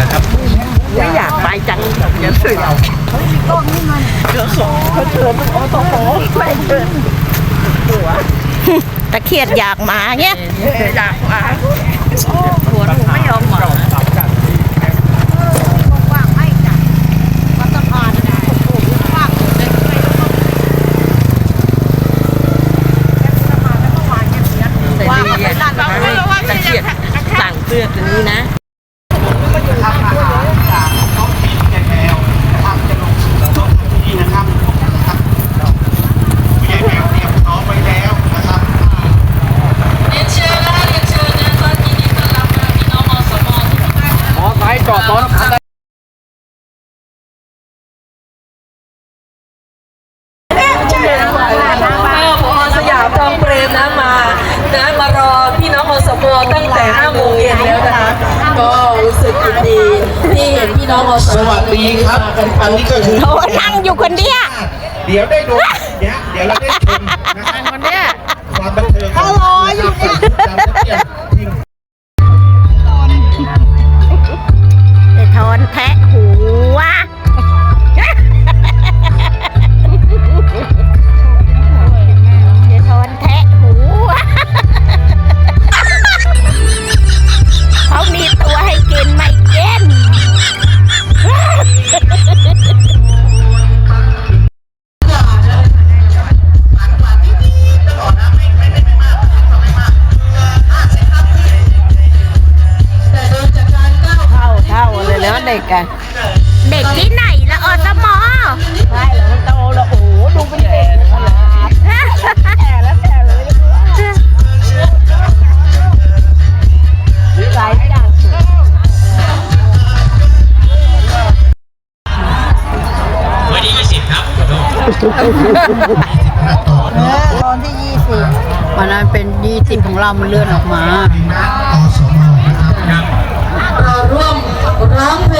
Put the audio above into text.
นะครับไม่อยากไปจังอย่าสึกเขาเชิญเขาต้องโอ้ไม่เชิญตะเคียดอยากมาเนี่ยอยากมาหัวหนูไม่ยอมมาว่างไม่ จ้ะวัดสะพานนะโอ้โหว่างเลยว่างไปลั่นตะเกียบสั่งเสื้อตัวนี้นะเรียนเชิญนะคะเรียนเชิญนะคะยินดีต้อนรับนะคะพี่น้องมสมทุกท่านขอไม้จอดต้นก็พอสยามทองเปรมนะมานะมารอพี่น้องมสมตั้งแต่5โมงเย็นแล้วนะคะก็ รู้สึกยินดีที่เห็นพี่น้องมสสมวัสดีครับอันนี้ก็คือโอ้นั่งอยู่คนเดียว เดี๋ยวได้ดูเดี๋ยวเดี๋ยวเราได้ชมนะ เลยแล้วเด็กอะเด็กที่ไหนละอสมอใช่แล้วโตแล้วโอ้โหดูเป็นเด็กขนาดแก่แล้วแก่เลยใจจังวันที่20ครับตอนที่ยี่สิบวันนั้นเป็นยี่สิบของเรา มันเลื่อนออกมา เราร่วมร้องเพลง